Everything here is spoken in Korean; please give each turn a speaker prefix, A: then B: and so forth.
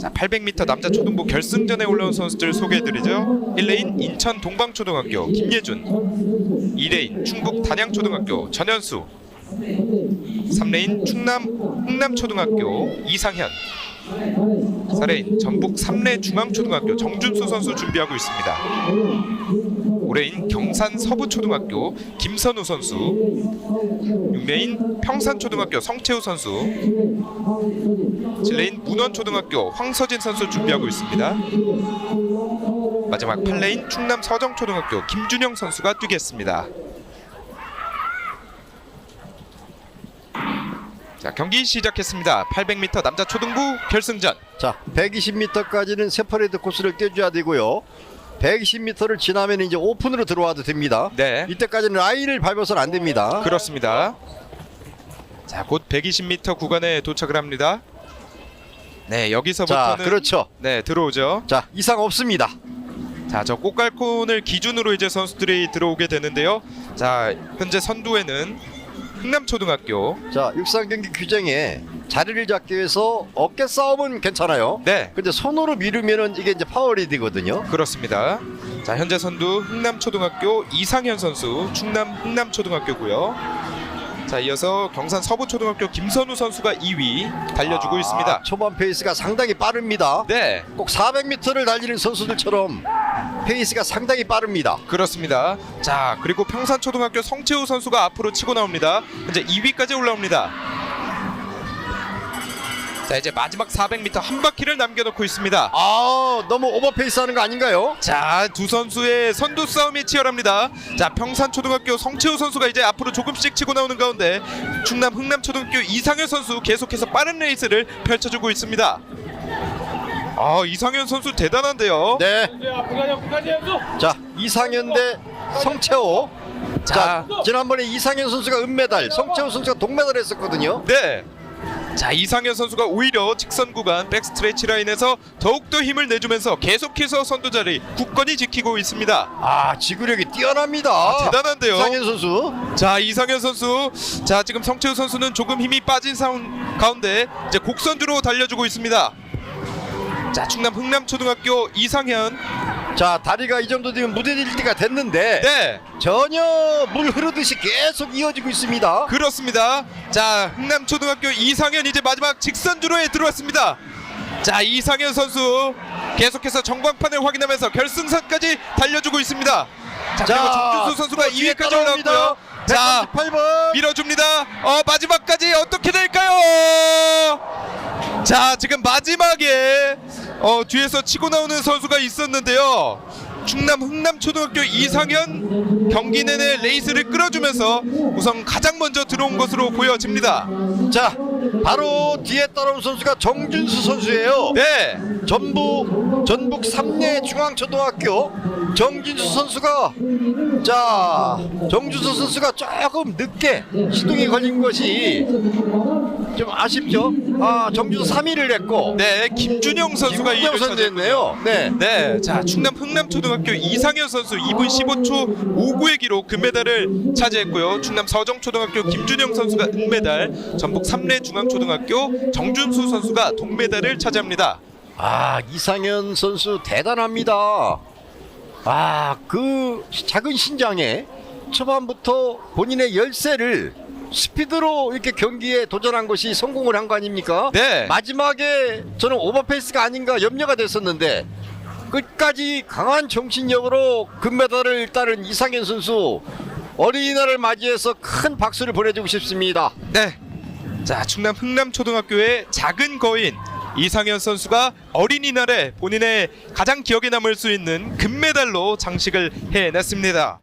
A: 자, 800m 남자 초등부 결승전에 올라온 선수들 소개해드리죠. 1레인 인천 동방초등학교 김예준, 2레인 충북 단양초등학교 전현수, 3레인 충남 흥남초등학교 이상현, 4레인 전북 3례 중앙초등학교 정준수 선수 준비하고 있습니다. 5레인 경산 서부초등학교 김선우 선수, 6레인 평산초등학교 성채우 선수, 7레인 문원초등학교 황서진 선수 준비하고 있습니다. 마지막 8레인 충남 서정초등학교 김준영 선수가 뛰겠습니다. 자 경기 시작했습니다. 800m 남자 초등부 결승전.
B: 자, 120m까지는 세퍼레이드 코스를 떼줘야 되고요. 120m를 지나면 이제 오픈으로 들어와도 됩니다.
A: 네.
B: 이때까지는 라인을 밟아서는 안 됩니다.
A: 그렇습니다. 자, 곧 120m 구간에 도착을 합니다. 네,
B: 자,
A: 여기서부터는
B: 그렇죠.
A: 네, 들어오죠.
B: 자, 이상 없습니다.
A: 자, 저 꽃갈콘을 기준으로 이제 선수들이 들어오게 되는데요. 자, 현재 선두에는 흥남초등학교.
B: 자, 육상 경기 규정에 자리를 잡기 위해서 어깨 싸움은 괜찮아요.
A: 네,
B: 근데 손으로 미루면은 이게 이제 파워리드거든요.
A: 그렇습니다. 자, 현재 선두 흥남초등학교 이상현 선수, 충남 흥남초등학교고요. 자, 이어서 경산 서부초등학교 김선우 선수가 2위 달려주고
B: 아,
A: 있습니다.
B: 초반 페이스가 상당히 빠릅니다.
A: 네,
B: 꼭 400m를 달리는 선수들처럼 페이스가 상당히 빠릅니다.
A: 그렇습니다. 자 그리고 평산초등학교 성채우 선수가 앞으로 치고 나옵니다. 현재 2위까지 올라옵니다. 자 이제 마지막 400m 한 바퀴를 남겨놓고 있습니다.
B: 아, 너무 오버페이스 하는 거 아닌가요?
A: 자 두 선수의 선두 싸움이 치열합니다. 자 평산초등학교 성채우 선수가 이제 앞으로 조금씩 치고 나오는 가운데 충남 흥남초등학교 이상현 선수 계속해서 빠른 레이스를 펼쳐주고 있습니다. 아 이상현 선수 대단한데요.
B: 네. 자, 이상현 대 성채호. 자, 지난번에 이상현 선수가 은메달, 성채호 선수가 동메달 했었거든요.
A: 네. 자 이상현 선수가 오히려 직선 구간 백스트레치 라인에서 더욱더 힘을 내주면서 계속해서 선두 자리 굳건히 지키고 있습니다.
B: 아, 지구력이 뛰어납니다.
A: 대단한데요.
B: 이상현 선수.
A: 자 이상현 선수, 자 지금 성채우 선수는 조금 힘이 빠진 상황 가운데 이제 곡선주로 달려주고 있습니다. 자 충남 흥남초등학교 이상현,
B: 자, 다리가 이 정도 되면 무대질 때가 됐는데
A: 네
B: 전혀 물 흐르듯이 계속 이어지고 있습니다.
A: 그렇습니다. 자 흥남초등학교 이상현 이제 마지막 직선주로에 들어왔습니다. 자 이상현 선수 계속해서 전광판을 확인하면서 결승선까지 달려주고 있습니다. 자, 그리고 정준수 선수가 2위까지 올라왔고요. 자
B: 138번.
A: 밀어줍니다. 어 마지막까지 어떻게 될까요? 자 지금 마지막에 어 뒤에서 치고 나오는 선수가 있었는데요. 충남 흥남초등학교 이상현 경기 내내 레이스를 끌어주면서 우선 가장 먼저 들어온 것으로 보여집니다.
B: 자, 바로 뒤에 따라온 선수가 정준수 선수예요.
A: 네,
B: 전북 전북 3례 중앙초등학교 정진수 선수가 자 정준수 선수가 조금 늦게 시동이 걸린 것이 좀 아쉽죠. 아 정준수 3위를 했고
A: 네 김준영 선수가
B: 김국영
A: 2위를
B: 선수
A: 차지했네요.
B: 했네요. 네.
A: 네, 자 충남 흥남초등학교 이상현 선수 2분 15초 59의 기록 금메달을 차지했고요. 충남 서정초등학교 김준영 선수가 은메달, 전북 3례 중앙초등학교 정준수 선수가 동메달을 차지합니다.
B: 아 이상현 선수 대단합니다. 아 그 작은 신장에 초반부터 본인의 열쇠를 스피드로 이렇게 경기에 도전한 것이 성공을 한 거 아닙니까?
A: 네.
B: 마지막에 저는 오버페이스가 아닌가 염려가 됐었는데 끝까지 강한 정신력으로 금메달을 따른 이상현 선수 어린이날을 맞이해서 큰 박수를 보내주고 싶습니다.
A: 네. 자, 충남 흥남초등학교의 작은 거인 이상현 선수가 어린이날에 본인의 가장 기억에 남을 수 있는 금메달로 장식을 해냈습니다.